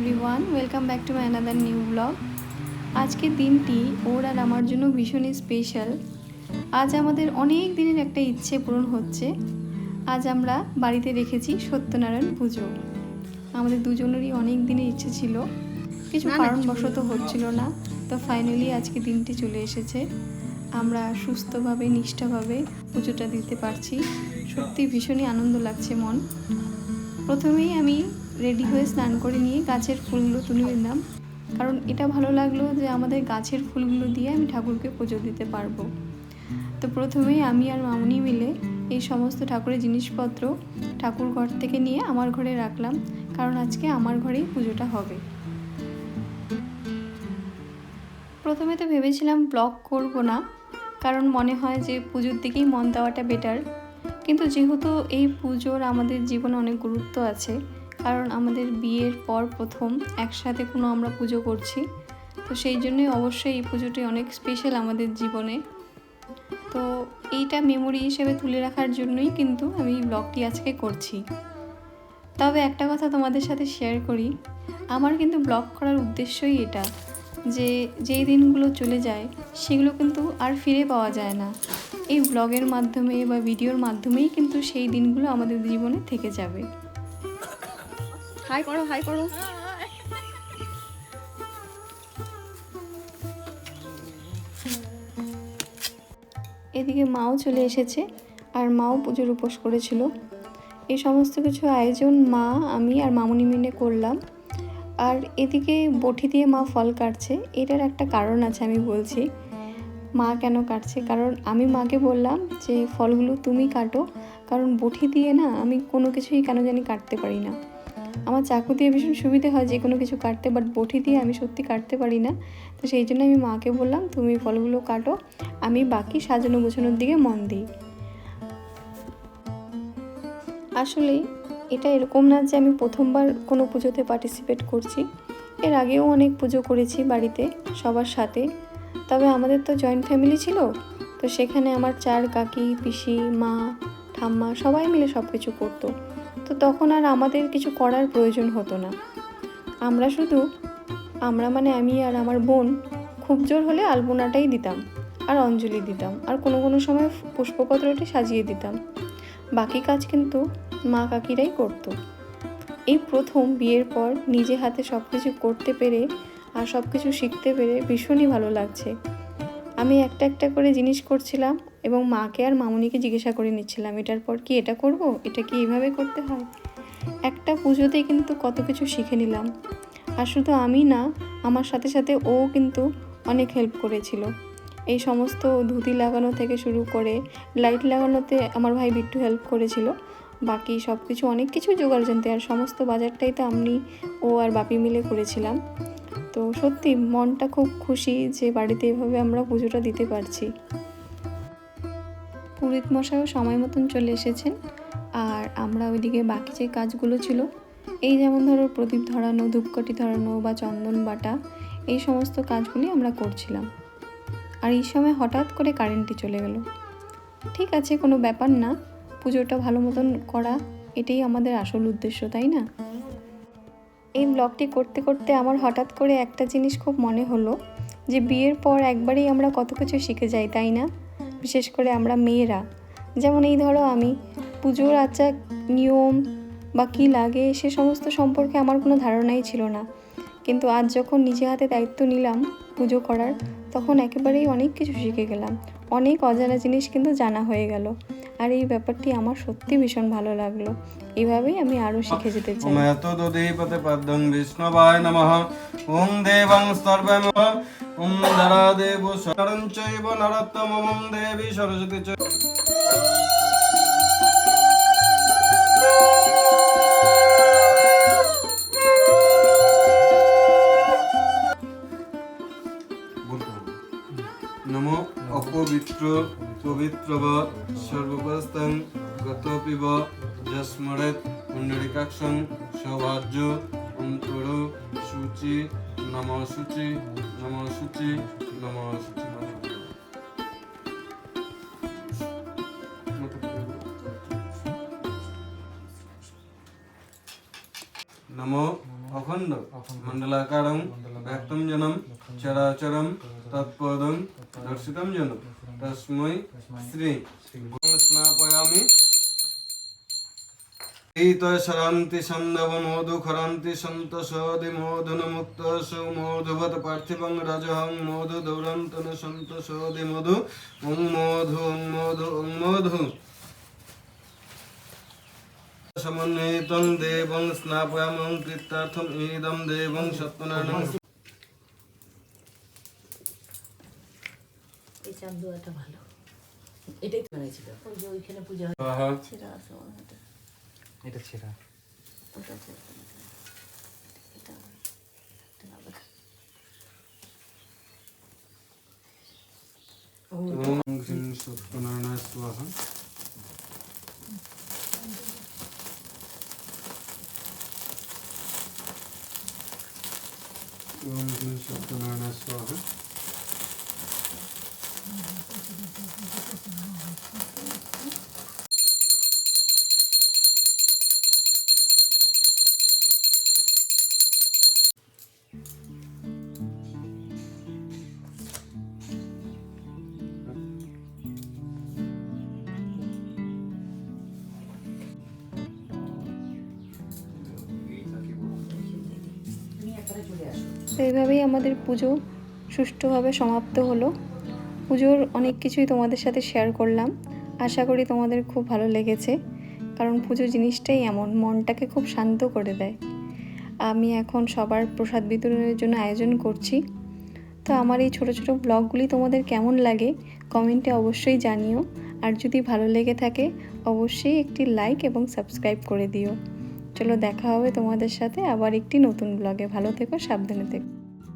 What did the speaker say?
Everyone welcome back to my another new blog আজকের দিনটি ওর আর আমার জন্য ভীষণই স্পেশাল আজ আমাদের অনেক দিনের একটা ইচ্ছে পূরণ হচ্ছে। আজ আমরা বাড়িতে রেখেছি সত্যনারায়ণ পুজো। আমাদের দুজনেরই অনেক দিনের ইচ্ছে ছিল। কিছু কারণবশত হচ্ছিল না। তো ফাইনালি আজকে দিনটি চলে এসেছে। আমরা সুস্থভাবে নিষ্ঠাভাবে পুজোটা দিতে পারছি। সত্যি ভীষণই আনন্দ লাগছে মন। প্রথমেই আমি রেডি হয়ে স্নান করে নিয়ে গাছের ফুলগুলো তুলে নিলাম। কারণ এটা ভালো লাগল যে আমাদের গাছের ফুলগুলো দিয়ে আমি ঠাকুরকে পুজো দিতে পারব। তো প্রথমেই আমি আর মামুনি মিলে এই সমস্ত ঠাকুরের জিনিসপত্র ঠাকুর ঘর থেকে নিয়ে আমার ঘরে রাখলাম। কারণ আজকে আমার ঘরেই পুজোটা হবে। প্রথমে তো ভেবেছিলাম ব্লগ করব না, কারণ মনে হয় যে পুজোর দিকেই মন দেওয়াটা বেটার কিন্তু যেহেতু এই পুজোর আমাদের জীবনে অনেক গুরুত্ব আছে কারণ আমাদের বিয়ের পর প্রথম একসাথে কোনো আমরা পুজো করছি। তো সেই জন্যই অবশ্যই এই পুজোটি অনেক স্পেশাল আমাদের জীবনে। তো এইটা মেমোরি হিসেবে তুলে রাখার জন্যই কিন্তু আমি এই ব্লগটি আজকে করছি। তবে একটা কথা তোমাদের সাথে শেয়ার করি, আমার কিন্তু ব্লগ করার উদ্দেশ্যই এটা, যে যেই দিনগুলো চলে যায় সেগুলো কিন্তু আর ফিরে পাওয়া যায় না। এই ব্লগের মাধ্যমে বা ভিডিওর মাধ্যমেই কিন্তু সেই দিনগুলো আমাদের জীবনে থেকে যাবে। হাই করো হাই করো। এদিকে মাও চলে এসেছে, আর মাও পুজোর উপোস করেছিল। এই সমস্ত কিছু আয়োজন মা, আমি আর মামুনি মিলে করলাম। আর এদিকে বটি দিয়ে মা ফল কাটছে, এটার একটা কারণ আছে আমি বলছি। মা কেন কাটছে? কারণ আমি মাকে বললাম যে, ফলগুলো তুমি কাটো, কারণ বটি দিয়ে না আমি কোনো কিছুই কেন জানি কাটতে পারি না। আমার চাকু দিয়ে ভীষণ সুবিধে হয় যে কোনো কিছু কাটতে বাট বটি দিয়ে আমি সত্যি কাটতে পারি না। তো সেই জন্য আমি মাকে বললাম, তুমি ফলগুলো কাটো, আমি বাকি সাজানো গোছানোর দিকে মন দিই। আসলে এটা এরকম না যে আমি প্রথমবার কোনো পুজোতে পার্টিসিপেট করছি। এর আগেও অনেক পুজো করেছি বাড়িতে, সবার সাথে। তবে আমাদের তো জয়েন্ট ফ্যামিলি ছিল, তো সেখানে আমার চার কাকি, পিসি, মা, ঠাম্মা সবাই মিলে সব কিছু করতো। তো তখন আর আমাদের কিছু করার প্রয়োজন হতো না। আমরা শুধু, আমরা মানে আমি আর আমার বোন খুব জোর হলে আলপনাটাই দিতাম আর অঞ্জলি দিতাম আর কোনো কোনো সময় পুষ্পপত্রটি সাজিয়ে দিতাম। বাকি কাজ কিন্তু মা কাকিরাই করতো। এই প্রথম বিয়ের পর নিজে হাতে সব কিছু করতে পেরে আর সব কিছু শিখতে পেরে ভীষণই ভালো লাগছে। আমি একটা একটা করে জিনিস করছিলাম এবং মাকে আর মামুনিকে জিজ্ঞাসা করে নিচ্ছিলাম, এটার পর কি এটা করব? এটা কি এইভাবে করতে হয়? একটা পুজোতেই কিন্তু কত কিছু শিখে নিলাম। আর শুধু আমি না, আমার সাথে সাথে ও কিন্তু অনেক হেল্প করেছিল। এই সমস্ত ধুতি লাগানো থেকে শুরু করে লাইট লাগানোতে আমার ভাই বিট্টু হেল্প করেছিল। বাকি সব কিছু অনেক কিছু জোগাড় জানতে, আর সমস্ত বাজারটাই তো আমি, ও আর বাপি মিলে করেছিলাম। তো সত্যি মনটা খুব খুশি যে বাড়িতে এভাবে আমরা পুজোটা দিতে পারছি। পুরোহিত মশাইও সময় মতন চলে এসেছেন। আর আমরা ওইদিকে বাকি যে কাজগুলো ছিল, এই যেমন ধরো প্রদীপ ধরানো, ধূপকাঠি ধরানো বা চন্দন বাটা, এই সমস্ত কাজগুলি আমরা করছিলাম। আর এই সময় হঠাৎ করে কারেন্টটি চলে গেল। ঠিক আছে, কোনো ব্যাপার না, পুজোটা ভালো মতন করা এটাই আমাদের আসল উদ্দেশ্য, তাই না? এই ব্লগটি করতে করতে আমার হঠাৎ করে একটা জিনিস খুব মনে হলো যে বিয়ের পর একবারেই আমরা কত কিছু শিখে যাই, তাই না? বিশেষ করে আমরা মেয়েরা। যেমন এই ধরো আমি, পুজোর আচার নিয়ম বা কী লাগে সে সমস্ত সম্পর্কে আমার কোনো ধারণাই ছিল না। কিন্তু আজ যখন নিজে হাতে দায়িত্ব নিলাম পুজো করার, তখন একেবারেই অনেক কিছু শিখে গেলাম। অনেক অজানা জিনিস কিন্তু জানা হয়ে গেল। আর এই ব্যাপারটি আমার সত্যি ভীষণ ভালো লাগল। এইভাবেই আমি আরও শিখে যেতে চাই। বিষ্ণবায় নমঃ। ওম দেবং সর্বম। ওম দেব শরণ চৈব নরোত্তম দেবী সরস্বতী অপবিত্র পবিত্র সর্বপ্রস্থান গতপিব যস্মরেত পুণ্ডরিকাক্ষং সৌভাজ্য অন্তর সূচি নম সূচি নম সূচি নম সূচি নম অখণ্ড মণ্ডলাকারং ব্যক্তম জনম চরাচরম তৎপদম দর্শিতম জন তস্মৈ শ্রী স্নাপয়ামি সরান্তি সন্দব মধু খরান্তি সন্তোষদি মধুন মুক্ত মধুবত পার্থিবং রাজহং মধু দৌরন্তন সন্তোষদি মধু ওং মধু মধু ওং মধু সমন্বিতং দেবং স্নাপয়ামং কৃত্তার্থম ইদম দেবং সত্যনারায়ণ এই চান্দুয়াটা ভালো। এটাই তো বানাইছিল। ওই যে ওইখানে পূজা হয়। স্বাহা ছেঁড়া আছে ওর হাতে। এটা ছেঁড়া। ওটা আছে, ওটা আছে। এটা এটা না বোধ হয়। তো এইভাবেই আমাদের পুজো সুষ্ঠুভাবে সমাপ্ত হলো। পুজোর অনেক কিছুই তোমাদের সাথে শেয়ার করলাম। আশা করি তোমাদের খুব ভালো লেগেছে। কারণ পুজো জিনিসটাই এমন, মনটাকে খুব শান্ত করে দেয়। আমি এখন সবার প্রসাদ বিতরণের জন্য আয়োজন করছি। তো আমার এই ছোটো ছোটো ব্লগগুলি তোমাদের কেমন লাগে কমেন্টে অবশ্যই জানিও। আর যদি ভালো লেগে থাকে, অবশ্যই একটি লাইক এবং সাবস্ক্রাইব করে দিও। চলো দেখা হবে তোমাদের সাথে আবার একটি নতুন ব্লগে ভালো থেকো সাবধানে থেকো।